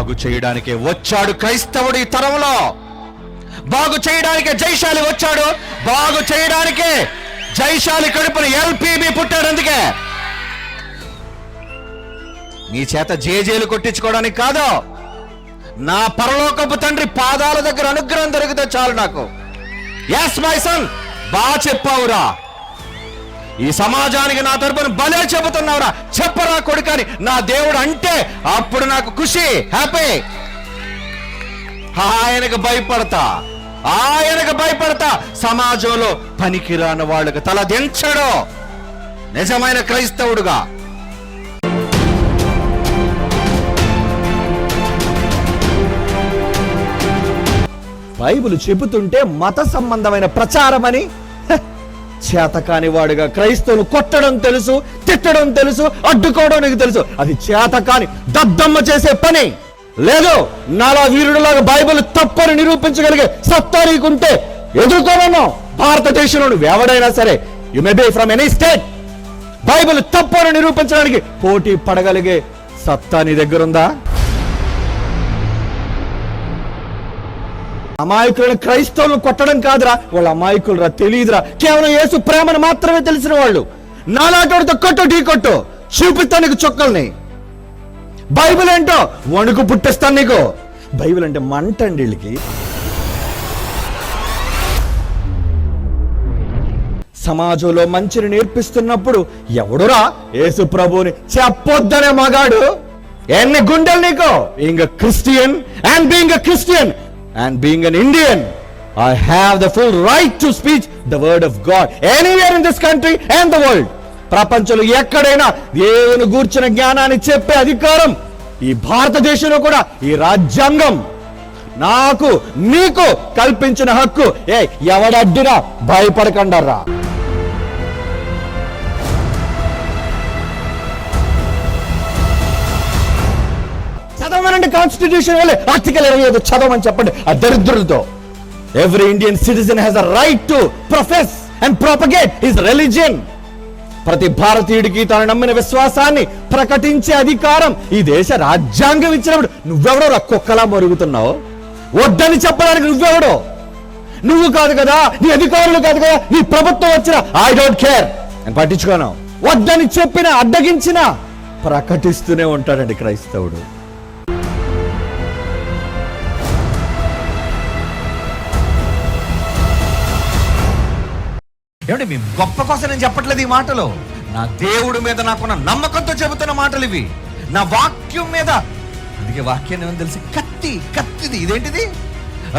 బాగు చేయడానికే వచ్చాడు క్రైస్తవుడు ఈ తరంలో. బాగు చేయడానికే జైశాలి వచ్చాడు. బాగు చేయడానికే జైశాలి కడుపున ఎల్పిబి పుట్టాడు అందుకే. నీ చేత జేజేలు కొట్టించుకోవడానికి కాదు నా పరలోకపు తండ్రి పాదాల దగ్గర అనుగ్రహం దొరికితే చాలు నాకు. ఎస్ మై సన్ బా చెప్పావురా. ఈ సమాజానికి నా తరపున భలే చెబుతున్నావురా. చెప్పరా కొడుకని. నా దేవుడు అంటే అప్పుడు నాకు ఖుషి హ్యాపీ. ఆయనకు భయపడతా ఆయనకు భయపడతా. సమాజంలో పనికిరాని వాళ్ళకి తల దించడు. నిజమైన క్రైస్తవుడుగా. బైబిల్ చెబుతుంటే మత సంబంధమైన ప్రచారమని హ, చేతకాని వాడుగా క్రైస్తవులు కొట్టడం తెలుసు తిట్టడం తెలుసు అడ్డుకోవడం నీకు తెలుసు. అది చేతకాని దద్దమ్మ చేసే పని. లేదు నాలా వీరుడిలాగా బైబిల్ తప్పని నిరూపించగలిగే సత్తా నీకుంటే ఎదుర్కోమన్నావు భారతదేశంలో ఎవడైనా సరే you may be from any state Bible తప్పని నిరూపించడానికి పోటీ పడగలిగే సత్తా నీ దగ్గరుందా? అమాయకులను క్రైస్తవులను కొట్టడం కాదురా. వాళ్ళ అమాయకులరా తెలియదురా కేవలం యేసు ప్రేమను మాత్రమే తెలిసిన వాళ్ళు. నాలాటోడితో కొట్టు ఢీ కొట్టు. చూపిస్తాను నీకు చొక్కల్ని. బైబిల్ ఏంటో? వణుకు పుట్టిస్తాను నీకు. బైబిల్ అంటే మంట అండి వీళ్ళకి. సమాజంలో మంచిని నేర్పిస్తున్నప్పుడు ఎవడురా? యేసు ప్రభుని చెప్పొద్దనే మగాడు. ఎన్ని గుండెలు నీకు? Being Christian and being Christian and being an Indian I have the full right to speech the word of God anywhere in this country and the world ప్రపంచంలో ఎక్కడైనా దేవుని గూర్చిన జ్ఞానాన్ని చెప్పే అధికారం ఈ భారతదేశంలో కూడా ఈ రాజ్యాంగం నాకు నీకు కల్పించిన హక్కు. ఏ ఎవడడ్డినా భయపడకండర్రా. చదవమనండి కాన్స్టిట్యూషన్ వెళ్ళి. ఆర్టికల్ ఇరవై ఐదు చదవమని చెప్పండి. ఆ దరిద్రులతో. Every Indian citizen has a right to profess and propagate his religion ప్రతి భారతీయుడికి తాను నమ్మిన విశ్వాసాన్ని ప్రకటించే అధికారం ఈ దేశ రాజ్యాంగం ఇచ్చినప్పుడు. నువ్వెవడో రా కుక్కలా మరుగుతున్నావు? వద్దని చెప్పడానికి నువ్వెవడో? నువ్వు కాదు కదా నీ అధికారులు కాదు కదా నీ ప్రభుత్వం వచ్చిన? ఐ డోంట్ కేర్ నేను పట్టించుకోను. వద్దని చెప్పిన అడ్డగించిన ప్రకటిస్తూనే ఉంటాడండి క్రైస్తవుడు. ఏమంటే మీ గొప్ప కోసం నేను చెప్పట్లేదు ఈ మాటలు. నా దేవుడి మీద నాకున్న నమ్మకంతో చెబుతున్న మాటలు ఇవి. నా వాక్యం మీద అందుకే వాక్యాన్ని ఏమని తెలిసి? కత్తి కత్తిది. ఇదేంటిది?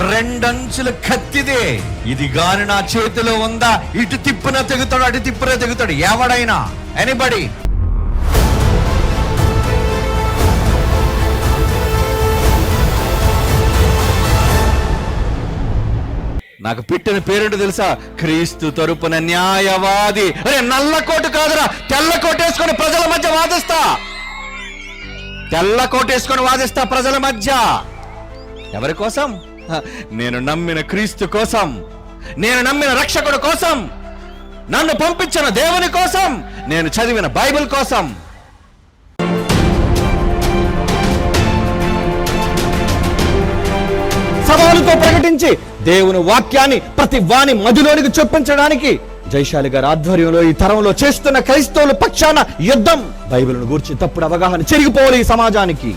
రెండంచుల కత్తిదే. ఇది గాని నా చేతిలో ఉందా? ఇటు తిప్పున తెగుతాడు అటు తిప్పున తెగుతాడు. ఎవడైనా? ఎనీబడి నాకు పెట్టిన పేరేంటో తెలుసా? క్రీస్తు తరపున న్యాయవాది. అరే నల్ల కోటు కాదురా. తెల్ల కోటు వేసుకొని ప్రజల మధ్య వాదిస్తా. తెల్ల కోటు వేసుకొని వాదిస్తా ప్రజల మధ్య. ఎవరి కోసం? నేను నమ్మిన క్రీస్తు కోసం. నేను నమ్మిన రక్షకుడు కోసం. నన్ను పంపించిన దేవుని కోసం. నేను చదివిన బైబిల్ కోసం. సవాలుతో ప్రకటించి దేవుని వాక్యాన్ని ప్రతి వాణి మదిలోనికి చొప్పించడానికి జైశాలి గారి ఆధ్వర్యంలో ఈ తరంలో చేస్తున్న క్రైస్తవుల పక్షాన యుద్ధం బైబిల్ను గూర్చి తప్పుడు అవగాహన చెరిగిపోవాలి ఈ సమాజానికి.